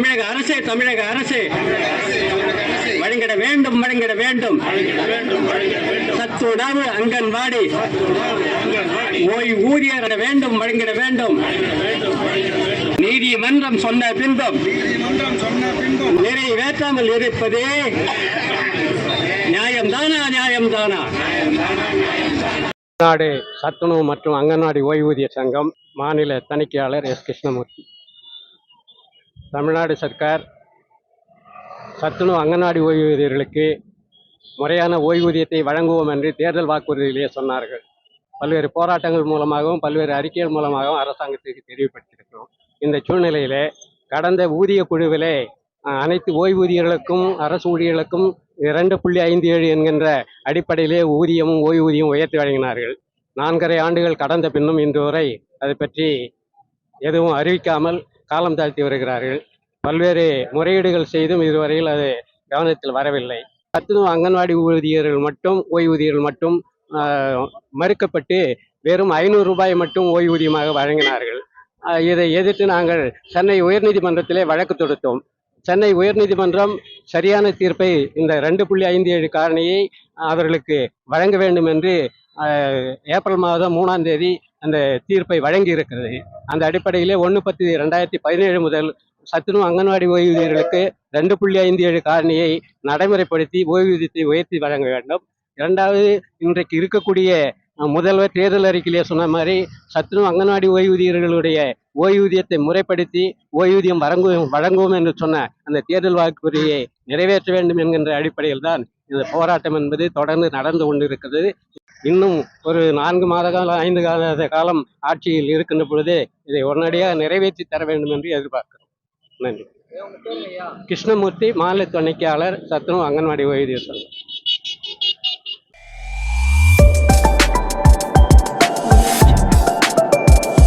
தமிழக அரசு தமிழக அரசு. வழங்கிட வேண்டும் வழங்கிட வேண்டும். சத்துணவு அங்கன்வாடி. ஓய்வூதியர் வேண்டும் வழங்கிட வேண்டும். நீதிமன்றம் சொன்ன பின்பும் நிறைவேற்றாமல் இருப்பதே நியாயம்தானா நியாயம்தானா? நாடு சத்துணவு மற்றும் அங்கன்வாடி ஓய்வூதிய சங்கம் மாநில தணிக்கையாளர் எஸ் கிருஷ்ணமூர்த்தி. தமிழ்நாடு சர்க்கார் சத்துணவு அங்கன்வாடி ஓய்வூதியர்களுக்கு முறையான ஓய்வூதியத்தை வழங்குவோம் என்று தேர்தல் வாக்குறுதியிலேயே சொன்னார்கள். பல்வேறு போராட்டங்கள் மூலமாகவும் பல்வேறு அறிக்கைகள் மூலமாகவும் அரசாங்கத்திற்கு தெரியப்படுத்தியிருக்கிறோம் இந்த சூழ்நிலையிலே கடந்த ஊதிய குழுவிலே அனைத்து ஓய்வூதியர்களுக்கும் அரசு ஊழியர்களுக்கும் இரண்டு புள்ளி ஐந்து ஏழு என்கின்ற அடிப்படையிலே ஊதியமும் ஓய்வூதியம் உயர்த்தி வழங்கினார்கள். நான்கரை ஆண்டுகள் கடந்த பின்னும் இன்று வரை அது பற்றி எதுவும் அறிவிக்காமல் காலம் தாழ்த்தி வருகிறார்கள். பல்வேறு முறையீடுகள் செய்தும் இதுவரையில் அது கவனத்தில் வரவில்லை. சத்துணவு அங்கன்வாடி ஊதியர்கள் மட்டும் ஓய்வூதியர்கள் மட்டும் மறுக்கப்பட்டு வெறும் ஐநூறு ரூபாய் மட்டும் ஓய்வூதியமாக வழங்கினார்கள். இதை எதிர்த்து நாங்கள் சென்னை உயர்நீதிமன்றத்திலே வழக்கு தொடுத்தோம். சென்னை உயர்நீதிமன்றம் சரியான தீர்ப்பை இந்த ரெண்டு புள்ளி ஐந்து ஏழு காரணியை அவர்களுக்கு வழங்க வேண்டும் என்று ஏப்ரல் மாதம் மூணாம் தேதி அந்த தீர்ப்பை வழங்கி இருக்கிறது அந்த அடிப்படையிலே ஒன்று பத்து ரெண்டாயிரத்தி பதினேழு முதல் சத்துணவு அங்கன்வாடி ஓய்வூதியர்களுக்கு ரெண்டு புள்ளி ஐந்து ஏழு காரணியை நடைமுறைப்படுத்தி ஓய்வூதியத்தை உயர்த்தி வழங்க வேண்டும். இரண்டாவது இன்றைக்கு இருக்கக்கூடிய முதல்வர் தேர்தல் அறிக்கையிலே சொன்ன மாதிரி சத்துணவு அங்கன்வாடி ஓய்வூதியர்களுடைய ஓய்வூதியத்தை முறைப்படுத்தி ஓய்வூதியம் வழங்குவோம் வழங்குவோம் என்று சொன்ன அந்த தேர்தல் வாக்குறுதியை நிறைவேற்ற வேண்டும் என்கின்ற அடிப்படையில் தான் இந்த போராட்டம் என்பது தொடர்ந்து நடந்து கொண்டிருக்கிறது. இன்னும் ஒரு நான்கு மாத காலம் ஐந்து கால காலம் ஆட்சியில் இருக்கின்ற பொழுது இதை உடனடியாக நிறைவேற்றி தர வேண்டும் என்று எதிர்பார்க்கிறோம். நன்றி. கிருஷ்ணமூர்த்தி மாநில துணைக்கையாளர் சத்துணவு அங்கன்வாடி ஓய்வூதியர் சங்கம்.